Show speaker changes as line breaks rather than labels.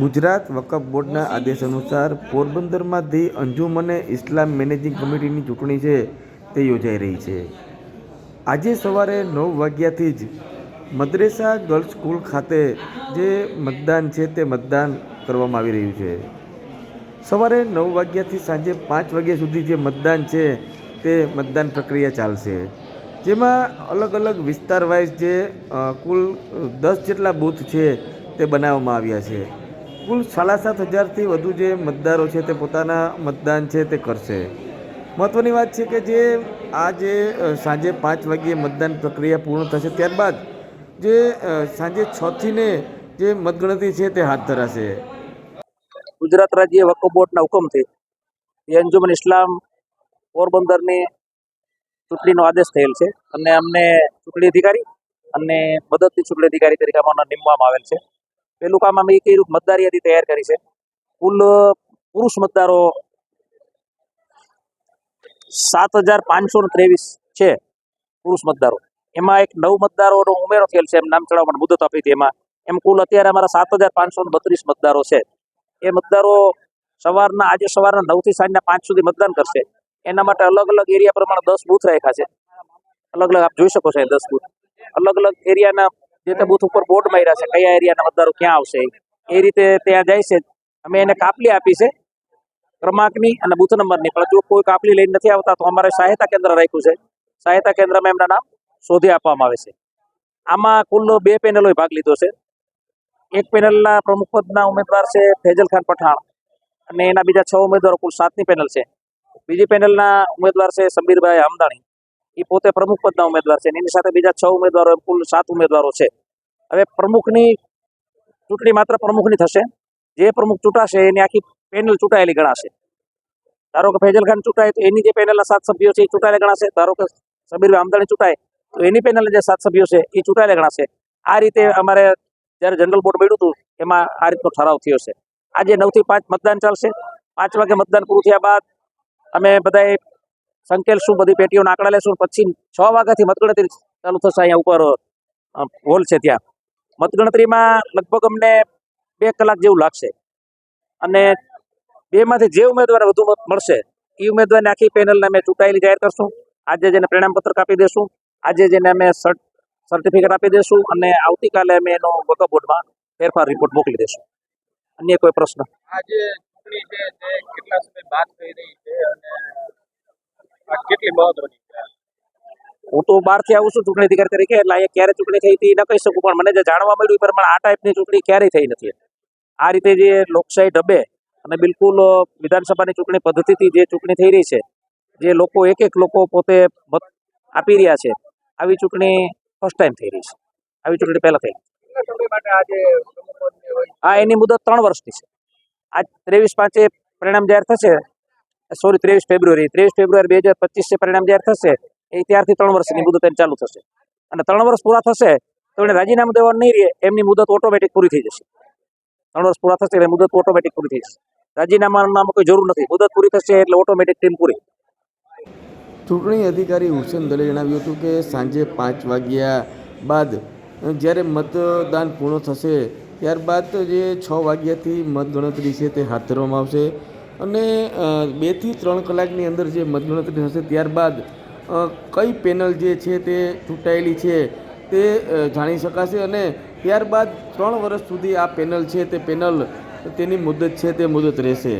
ગુજરાત વકફ બોર્ડના આદેશ અનુસાર પોરબંદરમાંથી અંજુમને ઇસ્લામ મેનેજિંગ કમિટીની ચૂંટણી છે, તે યોજાઈ રહી છે. આજે સવારે નવ વાગ્યાથી જ મદ્રેસા ગર્લ્સ સ્કૂલ ખાતે જે મતદાન છે, તે મતદાન કરવામાં આવી રહ્યું છે. સવારે નવ વાગ્યાથી સાંજે પાંચ વાગ્યા સુધી જે મતદાન છે, તે મતદાન પ્રક્રિયા ચાલશે. જેમાં અલગ અલગ વિસ્તાર વાઇઝ જે કુલ દસ જેટલા બૂથ છે તે બનાવવામાં આવ્યા છે. કુલ સાડા સાત હજારથી વધુ જે મતદારો છે તે પોતાના મતદાન છે તે કરશે. મહત્ત્વની વાત છે કે જે આ જે સાંજે પાંચ વાગ્યે મતદાન પ્રક્રિયા પૂર્ણ થશે, ત્યારબાદ જે સાંજે છથી ને જે મતગણતરી છે તે હાથ ધરાશે.
ગુજરાત રાજ્ય વકફ બોર્ડના હુકમથી અંજુમન ઇસ્લામ પોરબંદરની ચૂંટણીનો આદેશ થયેલ છે અને અમને ચૂંટણી અધિકારી અને મદદની ચૂંટણી અધિકારી તરીકે અમારા નીમવામાં આવેલ છે. પેલું કામ અમે કર્યું મતદાર યાદી તૈયાર કરી છે. કુલ પુરુષ મતદારો સાત હજાર પાંચસો ને ત્રેવીસ છે પુરુષ મતદારો. એમાં એક નવ મતદારોનો ઉમેરો થયેલ છે, એમ નામ ચડાવવા માટે મુદત આપી હતી એમાં. એમ કુલ અત્યારે અમારા સાત હજાર પાંચસો ને બત્રીસ મતદારો છે. એ મતદારો સવારના, આજે સવારના નવથી સાંજના પાંચ સુધી મતદાન કરશે. એના માટે અલગ અલગ એરિયા પ્રમાણે દસ બૂથ રાખ્યા છે. અલગ અલગ આપ જોઈ શકો છો દસ બૂથ. અલગ અલગ એરિયાના જે તે બુથ ઉપર બોર્ડ માર્યા છે. કયા એરિયાના મતદારો ક્યાં આવશે? એ રીતે ત્યાં જાય છે. અમે એને કાપલી આપી છે. ક્રમાંકની અને બૂથ નંબરની. પણ જો કોઈ કાપલી લઈને નથી આવતા, તો અમારે સહાયતા કેન્દ્ર રાખ્યું છે. સહાયતા કેન્દ્રમાં એમના નામ શોધી આપવામાં આવે છે. આમાં કુલ બે પેનલોએ ભાગ લીધો છે. એક પેનલના પ્રમુખ પદના ઉમેદવાર છે ફેજલ ખાન પઠાણ અને એના બીજા છ ઉમેદવારો કુલ સાતની પેનલ છે. બીજી પેનલના ઉમેદવાર છે સમીરભાઈ હમદાણી એ પોતે પ્રમુખ પદના ઉમેદવાર છે એની સાથે બીજા છ ઉમેદવારો એમ કુલ સાત ઉમેદવારો છે. હવે પ્રમુખની ચૂંટણી માત્ર પ્રમુખની થશે. જે પ્રમુખ ચૂંટાશે એની આખી પેનલ ચૂંટાયેલી ગણાશે. ધારો કે ફેજલ ખાન ચૂંટાય, તો એની જે પેનલના સાત સભ્યો છે એ ચૂંટાયેલા ગણાશે. ધારો કે સમીરભાઈ આમદાણી ચૂંટાય, તો એની પેનલના જે સાત સભ્યો છે એ ચૂંટાયેલા ગણાશે. આ રીતે અમારે જ્યારે જનરલ બોર્ડ મળ્યું હતું, એમાં આ રીતનો ઠરાવ થયો છે. આજે નવથી પાંચ મતદાન ચાલશે. પાંચ વાગે મતદાન પૂરું થયા બાદ અમે બધાએ સંકેલશું બધી પેટીઓના આંકડા લેશું પછી છ વાગ્યાથી મતગણતરી ચાલુ થશે અહીંયા ઉપર હોલ છે ત્યાં. મતગણતરીમાં લગભગ અમને બે કલાક જેવું લાગશે. અને બેમાંથી જે ઉમેદવાર વધુ મત મળશે એ ઉમેદવારને આખી પેનલને અમે ચૂંટાયેલી જાહેર કરશું. આજે જેને પરિણામપત્રક આપી દેશું. આજે જેને અમે સર્ટ, સર્ટિફિકેટ આપી દેશું અને આવતીકાલે અમે એનો વકફ બોર્ડમાં ફેરફાર રિપોર્ટ મોકલી દેશું. અન્ય કોઈ પ્રશ્ન?
આજે ચૂંટણી છે, તે કેટલા સમય બાદ થઈ રહી છે અને કેટલી મહત્વની
હું તો બહારથી આવું છું ચૂંટણી અધિકારી તરીકે એટલે અહીંયા ક્યારે ચૂંટણી થઈ હતી ન કહી શકું પણ મને જે જાણવા મળ્યું પર પ્રમાણે આ ટાઈપની ચૂંટણી ક્યારેય થઈ નથી. આ રીતે જે લોકશાહી ઢબે અને બિલકુલ વિધાનસભાની ચૂંટણી પદ્ધતિથી જે ચૂંટણી થઈ રહી છે જે લોકો એક એક લોકો પોતે મત આપી રહ્યા છે આવી ચૂંટણી ફર્સ્ટ ટાઈમ થઈ રહી છે. આવી ચૂંટણી પહેલાં થઈ. આ એની મુદત ત્રણ વર્ષની છે. આજ ત્રેવીસ પાંચે પરિણામ જાહેર થશે સોરી, ત્રેવીસ ફેબ્રુઆરી. ત્રેવીસ ફેબ્રુઆરી બે હજાર પચીસે પરિણામ જાહેર થશે, એ ત્યારથી ત્રણ વર્ષની મુદત એમ ચાલુ થશે. અને ત્રણ વર્ષ પૂરા થશે, તો એને રાજીનામું દેવાનું નહીં રહે, એમની મુદત ઓટોમેટિક પૂરી થઈ જશે. ત્રણ વર્ષ પૂરા થશે, એટલે મુદત ઓટોમેટિક પૂરી થઈ જશે. રાજીનામામાં કોઈ જરૂર નથી. મુદત પૂરી થશે એટલે ઓટોમેટિક ટીમ પૂરી.
ચૂંટણી અધિકારી હુસેન દલે જણાવ્યું હતું કે સાંજે પાંચ વાગ્યા બાદ જ્યારે મતદાન પૂર્ણ થશે, ત્યારબાદ જે છ વાગ્યાથી મતગણતરી છે તે હાથ ધરવામાં આવશે. અને બેથી ત્રણ કલાકની અંદર જે મતગણતરી થશે ત્યારબાદ કઈ પેનલ જે છે તે ચૂંટાયેલી છે તે જાણી શકાશે અને ત્યારબાદ ત્રણ વર્ષ સુધી આ પેનલ છે તે પેનલ, તેની મુદત છે તે મુદત રહેશે.